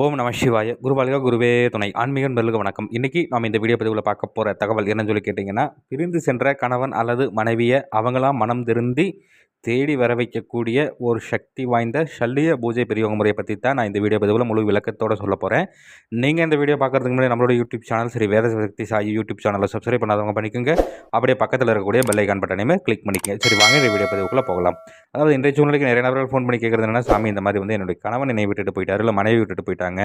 ஓம் நம சிவாய. குருபாலிகா குருவே துணை. ஆன்மீக நண்பர்களுக்கு வணக்கம். இன்றைக்கி நாம் இந்த வீடியோ பதிவில் பார்க்க போகிற தகவல் என்னன்னு சொல்லி கேட்டிங்கன்னா பிரிந்து சென்ற கணவன் அல்லது மனைவியை அவங்களாம் மனம் திருந்தி தேடி வர வைக்கக்கூடிய ஒரு சக்தி வாய்ந்த சல்லிய பூஜை பெரியவங்க முறையை பற்றி தான் நான் இந்த வீடியோ பதிவில் முழு விளக்கத்தோடு சொல்ல போகிறேன் நீங்கள் இந்த வீடியோ பார்க்குறதுக்கு முன்னாடி நம்மளோட யூடியூப் சேனல் சரி வேத சக்தி சாயி யூடியூப் சேனலை சப்ஸ்கிரைப் பண்ணாதவங்க பண்ணிக்கோங்க. அப்படியே பக்கத்தில் இருக்கக்கூடிய பெல்லைக்கான் பட்டனையுமே கிளிக் பண்ணிக்கங்க. சரி வாங்க இந்த வீடியோ பதிவுக்குள்ளே போகலாம். அதாவது இன்றைய சூழ்நிலைக்கு நிறைய நபர்கள் ஃபோன் பண்ணி கேட்குறது என்னென்னா சாமி இந்த மாதிரி வந்து என்னுடைய கணவன் என்னை விட்டுட்டு போயிட்டார் இல்லை மனைவி விட்டுட்டு போயிட்டாங்க.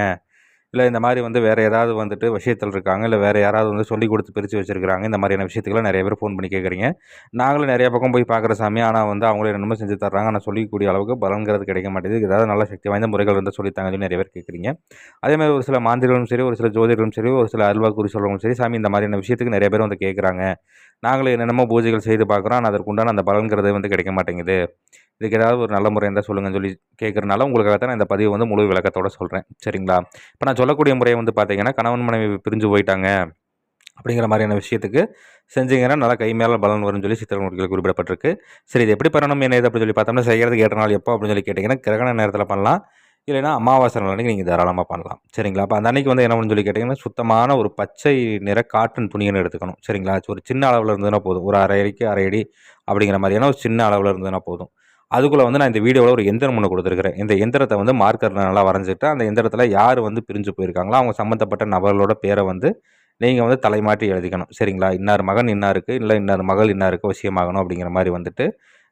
இல்லை இந்த மாதிரி வந்து வேறு ஏதாவது வந்துட்டு விஷயத்தில் இருக்காங்க இல்லை வேறு யாராவது வந்து சொல்லி கொடுத்து பிரித்து வச்சுருக்காங்க இந்த மாதிரியான விஷயத்துக்கெல்லாம் நிறைய பேர் ஃபோன் பண்ணி கேட்குறீங்க. நாங்களும் நிறைய பக்கம் போய் பார்க்குற சாமி ஆனால் வந்து அவங்களே என்னமோ செஞ்சு தர்றாங்க. ஆனால் சொல்லிக்கூடிய அளவுக்கு பலங்கிறது கிடைக்க மாட்டேங்குது. ஏதாவது நல்ல சக்தி வாய்ந்த முறைகள் வந்து சொல்லித்தாங்கன்னு நிறைய பேர் கேட்குறீங்க. அதே மாதிரி ஒரு சில மாந்திரிகளும் சரி ஒரு சில ஜோதிடர்களும் சரி ஒரு சில அல்வா குறி சொல்கிறவங்களும் சரி சாமி இந்த மாதிரியான விஷயத்துக்கு நிறைய பேர் வந்து கேட்குறாங்க. நாங்களும் என்னென்னமோ பூஜைகள் செய்து பார்க்குறோம். ஆனால் அதற்குண்டான அந்த பலன்கிறது வந்து கிடைக்க மாட்டேங்குது. இதுக்கு ஏதாவது ஒரு நல்ல முறை இருந்தால் சொல்லுங்கன்னு சொல்லி கேட்குறனால உங்களுக்காக தான் நான் இந்த பதிவு வந்து முழு விளக்கத்தோடு சொல்கிறேன் சரிங்களா? இப்போ நான் சொல்லக்கூடிய முறையை வந்து பார்த்தீங்கன்னா கணவன் மனைவி பிரிஞ்சு போயிட்டாங்க அப்படிங்கிற மாதிரியான விஷயத்துக்கு செஞ்சீங்கன்னா நல்லா கை மேலே பலன் வரும்னு சொல்லி சித்திரமுறைகள் குறிப்பிடப்பட்டிருக்கு. சரி இது எப்படி பண்ணணும் என்ன இது அப்படின்னு சொல்லி பார்த்தோம்னா செய்கிறதுக்கு ஏற்ற நாள் எப்போ அப்படின்னு சொல்லி கேட்டிங்கன்னா கிரகண நேரத்தில் பண்ணலாம். இல்லைனா அமாவாசை நாள் அன்றைக்கி நீங்கள் தாராளமாக பண்ணலாம். சரிங்களா? அப்போ அந்த அன்றைக்கி வந்து என்ன சொல்லி கேட்டிங்கன்னா சுத்தமான ஒரு பச்சை நிற காட்டன் துணியன்னு எடுத்துக்கணும். சரிங்களா? ஒரு சின்ன அளவில் இருந்ததுன்னா போதும். ஒரு அரை அடிக்கு அரை அடி அப்படிங்கிற மாதிரியான ஒரு சின்ன அளவில் இருந்ததுன்னா போதும். அதுக்குள்ளே வந்து நான் இந்த வீடியோவில் ஒரு எந்திரம் ஒன்று கொடுத்துருக்குறேன். இந்த எந்திரத்தை வந்து மார்க்கர் நல்லா வரைஞ்சிட்டு அந்த எந்திரத்தில் யார் வந்து பிரிஞ்சு போயிருக்காங்களோ அவங்க சம்மந்தப்பட்ட நபர்களோட பேரை வந்து நீங்கள் வந்து தலைமாட்டி எழுதிக்கணும். சரிங்களா? இன்னார் மகன் இன்னாருக்கு இல்லை இன்னார் மகள் இன்னாருக்கு விஷயமாகணும் அப்படிங்கிற மாதிரி வந்துட்டு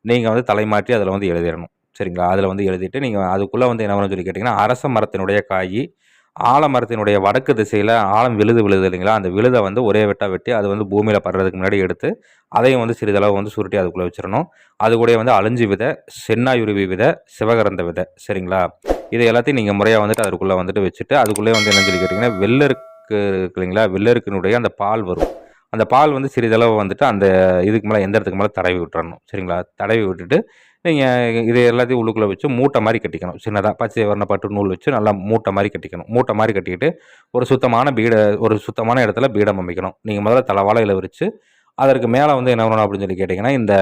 நீங்கள் வந்து தலைமாட்டி அதில் வந்து எழுதிடணும். சரிங்களா? அதில் வந்து எழுதிட்டு நீங்கள் அதுக்குள்ளே வந்து என்ன சொல்லி கேட்டிங்கன்னா அரச மரத்தினுடைய காய் ஆலமரத்தினுடைய வடக்கு திசையில் ஆழம் விழுது விழுது இல்லைங்களா? அந்த விழுதை வந்து ஒரே வெட்டாக வெட்டி அது வந்து பூமியில் படுறதுக்கு முன்னாடி எடுத்து அதையும் வந்து சிறிதளவு வந்து சுருட்டி அதுக்குள்ளே வச்சிடணும். அது கூட வந்து அழிஞ்சு விதை சென்னாயுருவி விதை சிவகரந்த விதை. சரிங்களா? இது எல்லாத்தையும் நீங்கள் முறையாக வந்துட்டு அதுக்குள்ளே வந்துட்டு வச்சுட்டு அதுக்குள்ளேயே வந்து என்ன சொல்லி கேட்டிங்கன்னா வெள்ளருக்கு இல்லைங்களா? வெள்ளருக்கினுடைய அந்த பால் வரும். அந்த பால் வந்து சிறிதளவு வந்துட்டு அந்த இதுக்கு மேலே எந்த இடத்துக்கு மேலே தடவி விட்டுறணும். சரிங்களா? தடவி விட்டுட்டு நீங்கள் இது எல்லாத்தையும் உள்ளுக்குள்ளே வச்சு மூட்டை மாதிரி கட்டிக்கணும். சின்னதாக பச்சை வர்ண பட்டு நூல் வச்சு நல்லா மூட்டை மாதிரி கட்டிக்கணும். மூட்டை மாதிரி கட்டிக்கிட்டு ஒரு சுத்தமான பீட ஒரு சுத்தமான இடத்துல பீடம் அமைக்கணும். நீங்கள் முதல்ல தலைவாழையில் விரித்து அதற்கு மேலே வந்து என்ன பண்ணணும் அப்படின்னு சொல்லி கேட்டிங்கன்னா இந்த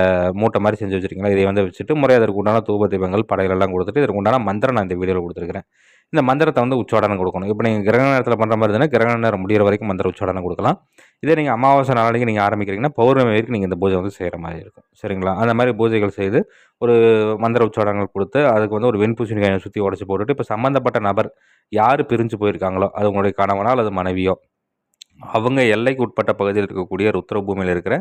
மூட்டை மாதிரி செஞ்சு வச்சுருக்கீங்களா? இதை வந்து வச்சுட்டு முறை அதற்கு உண்டான தூப தீபங்கள் படையிலெல்லாம் கொடுத்துட்டு இதற்கு உண்டான மந்திரம் நான் இந்த வீடியோவில் கொடுத்துருக்கிறேன். இந்த மந்திரத்தை வந்து உச்சாடனம் கொடுக்கணும். இப்போ நீங்கள் கிரகண நேரத்தில் பண்ணுற மாதிரி இருந்தால் கிரகண நேரம் முடிகிற வரைக்கும் மந்திர உச்சாடனம் கொடுக்கலாம். இதே நீங்கள் அமாவாசை நாளைக்கு நீங்கள் ஆரம்பிக்கிறீங்கன்னா பௌர்ணமி வரைக்கும் நீங்கள் இந்த பூஜை வந்து செய்கிற மாதிரி இருக்கும். சரிங்களா? அந்த மாதிரி பூஜைகள் செய்து ஒரு மந்திர உச்சாடங்கள் கொடுத்து அதுக்கு வந்து ஒரு வெண்பூசணிக்காயை சுற்றி உடச்சி போட்டுட்டு இப்போ சம்மந்தப்பட்ட நபர் யார் பிரிஞ்சு போயிருக்காங்களோ அது உங்களுடைய கணவனோ அல்லது மனைவியோ அவங்க எல்லைக்கு உட்பட்ட பகுதியில் இருக்கக்கூடிய ருத்ரபூமியில் இருக்கிற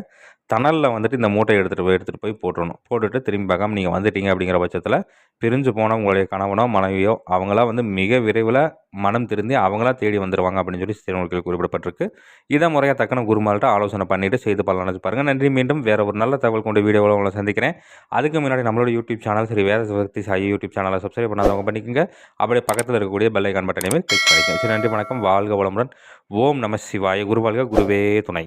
தணலில் வந்துட்டு இந்த மூட்டை எடுத்துகிட்டு போய் எடுத்துகிட்டு போய் போட்டுடணும் போட்டுட்டு திரும்பி பார்க்காம நீங்கள் வந்துட்டீங்க அப்படிங்கிற பட்சத்தில் பிரிஞ்சு போன உங்களுடைய கணவனோ மனைவியோ அவங்களாம் வந்து மிக விரைவில் மனம் திருந்தி அவங்களா தேடி வந்துடுவாங்க அப்படின்னு சொல்லி திருநூல்கள் குறிப்பிடப்பட்டிருக்கு. இதை முறையாக தக்கன குருமால்கிட்ட ஆலோசனை பண்ணிவிட்டு செய்து பலனச்சு பாருங்கள் நன்றி. மீண்டும் வேறு ஒரு நல்ல தகவல் கொண்டு வீடியோவில் உங்களை சந்திக்கிறேன். அதுக்கு முன்னாடி நம்மளோட யூடியூப் சேனல் சரி வேத சக்தி சாயி யூடியூப் சேனலை சப்ஸ்கிரைப் பண்ணாதவங்க பண்ணிக்கோங்க. அப்படியே பக்கத்தில் இருக்கக்கூடிய பெல்லைக்கான் பட்டனையுமே கிளிக் பண்ணிக்கோங்க. சரி நன்றி. வணக்கம். வாழ்க வளமுடன். ஓம் நம சிவாய. குருவாழ்க குருவே துணை.